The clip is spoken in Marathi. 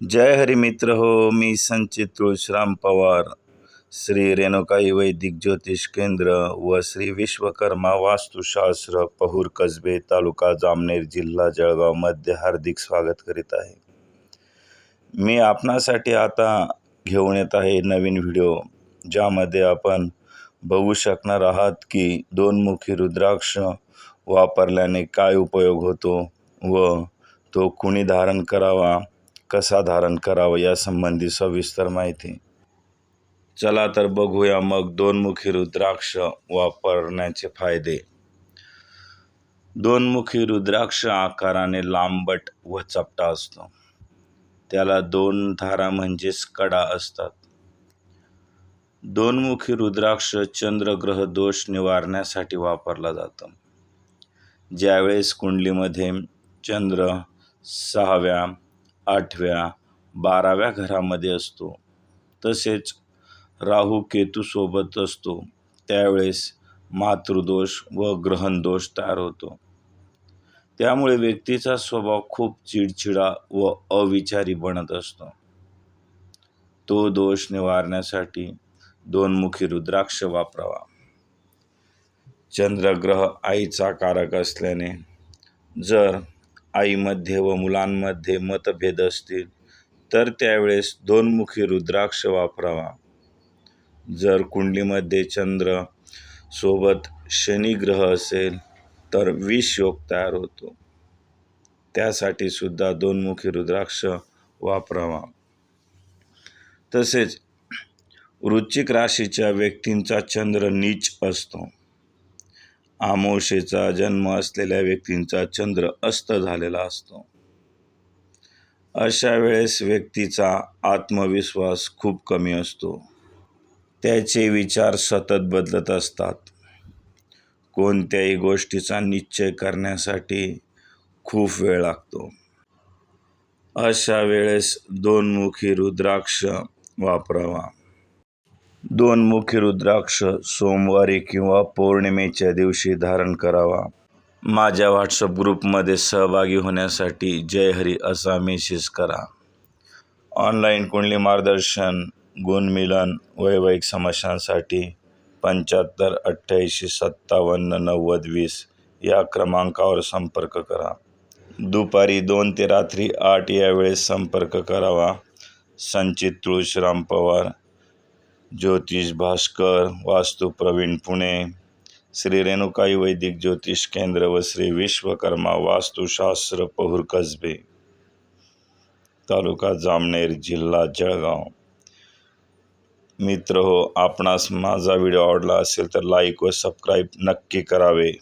जय हरी मित्र हो मी संचित तुळशीराम पवार. श्री रेणुकाई वैदिक ज्योतिष केंद्र व श्री विश्वकर्मा वास्तुशास्त्र पहूर कसबे तालुका जामनेर जिल्हा जळगाव मध्य हार्दिक स्वागत करीत आहे. मी आपणासाठी आता घेऊन येत आहे नवीन व्हिडिओ ज्यामध्ये आपण बघू शकणार आहात की दोनमुखी रुद्राक्ष वापरल्याने काय उपयोग होतो व तो कुणी धारण करावा कसा धारण करावा यासंबंधी सविस्तर माहिती. चला तर बघूया मग दोनमुखी रुद्राक्ष वापरण्याचे फायदे. दोनमुखी रुद्राक्ष आकाराने लांबट व चपटा असतो. त्याला दोन धारा म्हणजेच कडा असतात. दोनमुखी रुद्राक्ष चंद्रग्रह दोष निवारण्यासाठी वापरला जातो. ज्यावेळेस कुंडलीमध्ये चंद्र सहाव्या आठव्या बाराव्या घरामध्ये असतो. तसेच राहू केतूसोबत असतो. त्यावेळेस मातृदोष व ग्रहणदोष तयार होतो. त्यामुळे व्यक्तीचा स्वभाव खूप चिडचिडा व अविचारी बनत असतो. तो दोष निवारण्यासाठी दोनमुखी रुद्राक्ष वापरावा. चंद्रग्रह आईचा कारक असल्याने जर आईमध्ये व मुलांमध्ये मतभेद असतील तर त्यावेळेस दोनमुखी रुद्राक्ष वापरावा. जर कुंडलीमध्ये चंद्र सोबत शनिग्रह असेल तर विष योग तयार होतो. त्यासाठी सुद्धा दोनमुखी रुद्राक्ष वापरावा. तसेच वृश्चिक राशीच्या व्यक्तींचा चंद्र नीच असतो. आमोशेचा जन्म असलेल्या व्यक्तींचा चंद्र अस्त झालेला असतो. अशा वेळेस व्यक्तीचा आत्मविश्वास खूप कमी असतो. त्याचे विचार सतत बदलत असतात. कोणत्याही गोष्टीचा निश्चय करण्यासाठी खूप वेळ लागतो. अशा वेळेस दोनमुखी रुद्राक्ष वापरावा. दोन मुख्य रुद्राक्ष सोमवारी किंवा पौर्णिमेच्या दिवशी धारण करावा. माझ्या व्हॉट्सअप ग्रुपमध्ये सहभागी होण्यासाठी जय हरी असा मेसेज करा. ऑनलाईन कुंडली मार्गदर्शन गुणमिलन वैवाहिक समस्यांसाठी पंच्याहत्तर अठ्ठ्याऐंशी सत्तावन्न नव्वद वीस या क्रमांकावर संपर्क करा. दुपारी दोन ते रात्री आठ या वेळेस संपर्क करावा. संचित तुळशीराम पवार ज्योतिष भास्कर वास्तू प्रवीण पुणे श्री रेणुकाई वैदिक ज्योतिष केंद्र व श्री विश्वकर्मा वास्तुशास्त्र पहूर कसबे तालुका जामनेर जिल्हा जळगाव. मित्र हो आपणास माझा व्हिडिओ आवडला असेल तर लाईक व सबस्क्राईब नक्की करावे.